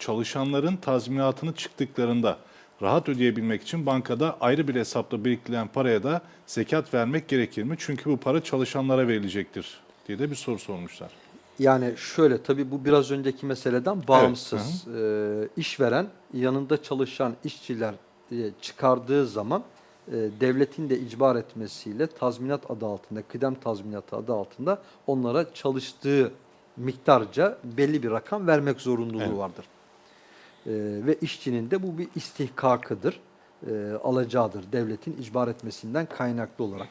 çalışanların tazminatını çıktıklarında rahat ödeyebilmek için bankada ayrı bir hesapta biriktirilen paraya da zekat vermek gerekir mi? Çünkü bu para çalışanlara verilecektir diye de bir soru sormuşlar. Yani şöyle tabii bu biraz önceki meseleden bağımsız. Ee, işveren yanında çalışan işçiler e, çıkardığı zaman e, devletin de icbar etmesiyle tazminat adı altında, kıdem tazminatı adı altında onlara çalıştığı miktarca belli bir rakam vermek zorunluluğu Evet. vardır. Ee, ve işçinin de bu bir istihkakıdır, e, alacağıdır devletin icbar etmesinden kaynaklı olarak.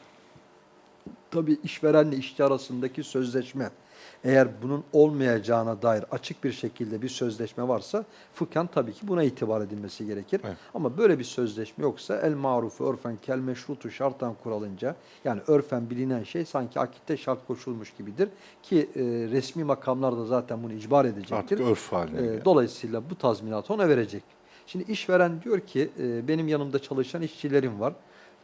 Tabii işverenle işçi arasındaki sözleşme eğer bunun olmayacağına dair açık bir şekilde bir sözleşme varsa fıkhen tabii ki buna itibar edilmesi gerekir. Evet. Ama böyle bir sözleşme yoksa el marufu örfen kel meşrutu şartan kuralınca yani örfen bilinen şey sanki akitte şart koşulmuş gibidir ki e, resmi makamlar da zaten bunu icbar edecektir. Artık örf haline geldi. dolayısıyla bu tazminatı ona verecek. Şimdi işveren diyor ki e, benim yanımda çalışan işçilerim var.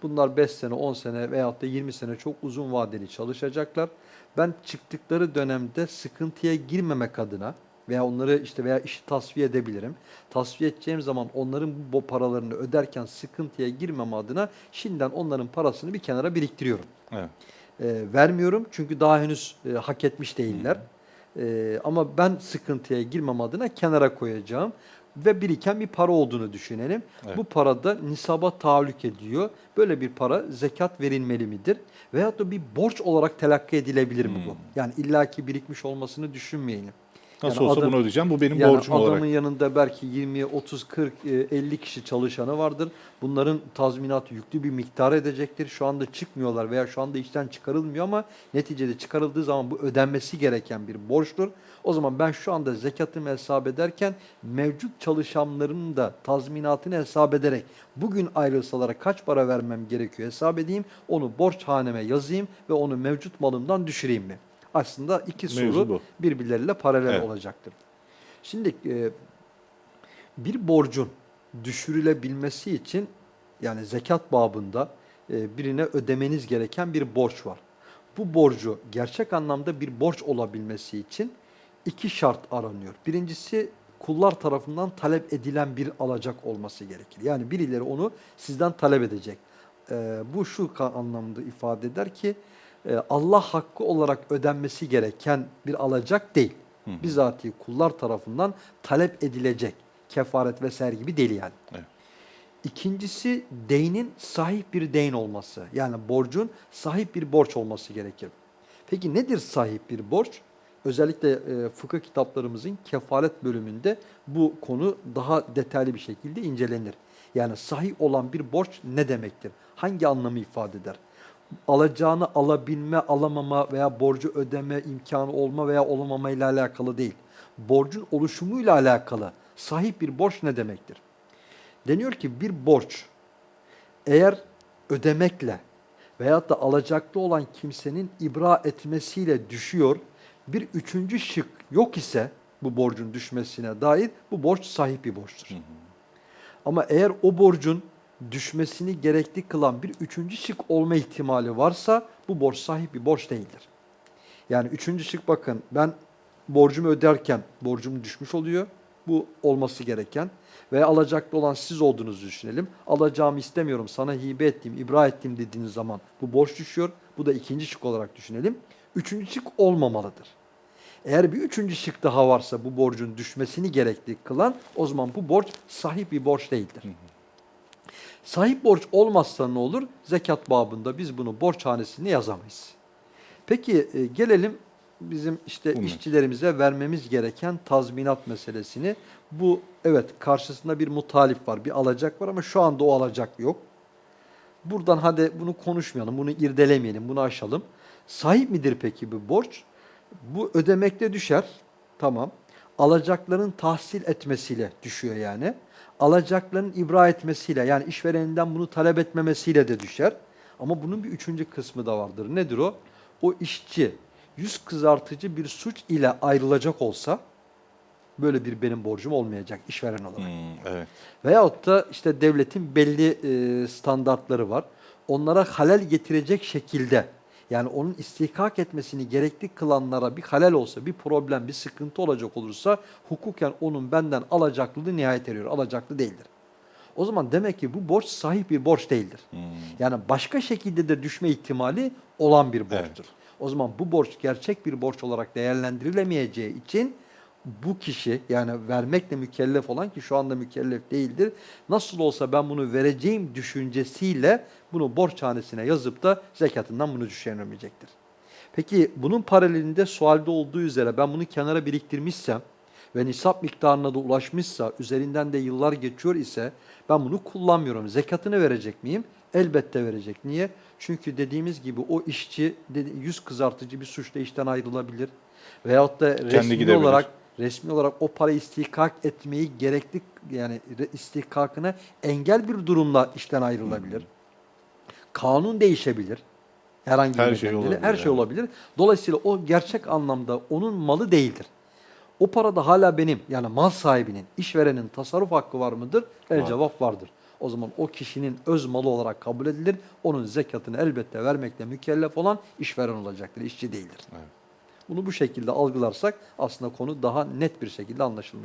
Bunlar 5 sene, 10 sene veyahut da 20 sene çok uzun vadeli çalışacaklar. Ben çıktıkları dönemde sıkıntıya girmemek adına veya onları işte veya işi tasfiye edebilirim. Tasfiye edeceğim zaman onların bu paralarını öderken sıkıntıya girmem adına şimdiden onların parasını bir kenara biriktiriyorum. Evet. E, vermiyorum çünkü daha henüz e, hak etmiş değiller. E, ama ben sıkıntıya girmem adına kenara koyacağım ve biriken bir para olduğunu düşünelim. Evet. Bu para da nisaba tahallük ediyor. Böyle bir para zekat verilmeli midir? Veyahut da bir borç olarak telakki edilebilir mi bu? Hmm. Yani illaki birikmiş olmasını düşünmeyelim. Nasıl Yani olsa adam- bunu ödeyeceğim. Bu benim yani borcum adamın olarak. yanında belki 20, 30, 40, e, 50 kişi çalışanı vardır. Bunların tazminatı yüklü bir miktar edecektir. Şu anda çıkmıyorlar veya şu anda işten çıkarılmıyor ama neticede çıkarıldığı zaman bu ödenmesi gereken bir borçtur. O zaman ben şu anda zekatımı hesap ederken mevcut çalışanların da tazminatını hesap ederek bugün ayrılsalara kaç para vermem gerekiyor hesap edeyim. Onu borç haneme yazayım ve onu mevcut malımdan düşüreyim mi? Aslında iki Mevzu soru bu. birbirleriyle paralel Evet. olacaktır. Şimdi e, bir borcun düşürülebilmesi için yani zekat babında e, birine ödemeniz gereken bir borç var. Bu borcu gerçek anlamda bir borç olabilmesi için iki şart aranıyor. Birincisi kullar tarafından talep edilen bir alacak olması gerekir. Yani birileri onu sizden talep edecek. E, bu şu anlamda ifade eder ki Allah hakkı olarak ödenmesi gereken bir alacak değil. Hı hı. Bizatihi kullar tarafından talep edilecek. Kefaret vesaire gibi değil yani. Evet. İkincisi deynin sahip bir deyn olması. Yani borcun sahip bir borç olması gerekir. Peki nedir sahip bir borç? Özellikle e, fıkıh kitaplarımızın kefalet bölümünde bu konu daha detaylı bir şekilde incelenir. Yani sahip olan bir borç ne demektir? Hangi anlamı ifade eder? Alacağını alabilme, alamama veya borcu ödeme imkanı olma veya olamama ile alakalı değil. Borcun oluşumuyla alakalı sahip bir borç ne demektir? Deniyor ki bir borç eğer ödemekle veyahut da alacaklı olan kimsenin ibra etmesiyle düşüyor, bir üçüncü şık yok ise bu borcun düşmesine dair bu borç sahip bir borçtur. Ama eğer o borcun düşmesini gerekli kılan bir üçüncü şık olma ihtimali varsa bu borç sahip bir borç değildir. Yani üçüncü şık bakın ben borcumu öderken borcum düşmüş oluyor. Bu olması gereken ve alacaklı olan siz olduğunuzu düşünelim. Alacağımı istemiyorum sana hibe ettim, ibra ettim dediğiniz zaman bu borç düşüyor. Bu da ikinci şık olarak düşünelim. Üçüncü şık olmamalıdır. Eğer bir üçüncü şık daha varsa bu borcun düşmesini gerekli kılan o zaman bu borç sahip bir borç değildir. Sahip borç olmazsa ne olur? Zekat babında biz bunu borç hanesine yazamayız. Peki e, gelelim bizim işte Buyurun. işçilerimize vermemiz gereken tazminat meselesini. Bu evet karşısında bir mutalif var, bir alacak var ama şu anda o alacak yok. Buradan hadi bunu konuşmayalım, bunu irdelemeyelim, bunu aşalım. Sahip midir peki bu borç? Bu ödemekte düşer, tamam. Alacakların tahsil etmesiyle düşüyor yani. Alacakların ibra etmesiyle yani işvereninden bunu talep etmemesiyle de düşer. Ama bunun bir üçüncü kısmı da vardır. Nedir o? O işçi yüz kızartıcı bir suç ile ayrılacak olsa böyle bir benim borcum olmayacak işveren olarak. Hmm, evet. Veyahut da işte devletin belli e, standartları var. Onlara halel getirecek şekilde Yani onun istihkak etmesini gerekli kılanlara bir halel olsa, bir problem, bir sıkıntı olacak olursa hukuken onun benden alacaklılığı nihayet eriyor. Alacaklı değildir. O zaman demek ki bu borç sahih bir borç değildir. Hmm. Yani başka şekilde de düşme ihtimali olan bir borçtur. Evet. O zaman bu borç gerçek bir borç olarak değerlendirilemeyeceği için bu kişi yani vermekle mükellef olan ki şu anda mükellef değildir. Nasıl olsa ben bunu vereceğim düşüncesiyle bunu borçhanesine yazıp da zekatından bunu düşüremeyecektir. Peki bunun paralelinde sualde olduğu üzere ben bunu kenara biriktirmişsem ve nisap miktarına da ulaşmışsa, üzerinden de yıllar geçiyor ise ben bunu kullanmıyorum. Zekatını verecek miyim? Elbette verecek. Niye? Çünkü dediğimiz gibi o işçi yüz kızartıcı bir suçla işten ayrılabilir. Veyahut da resmi gidebilir. olarak resmi olarak o parayı istihkak etmeyi gerekli yani istihkakına engel bir durumla işten ayrılabilir. Kanun değişebilir. Herhangi Her bir şey olabilir, Her şey olabilir. Dolayısıyla o gerçek anlamda onun malı değildir. O parada hala benim yani mal sahibinin, işverenin tasarruf hakkı var mıdır? El Var. cevap vardır. O zaman o kişinin öz malı olarak kabul edilir. Onun zekatını elbette vermekle mükellef olan işveren olacaktır, işçi değildir. Evet. Bunu bu şekilde algılarsak aslında konu daha net bir şekilde anlaşılmış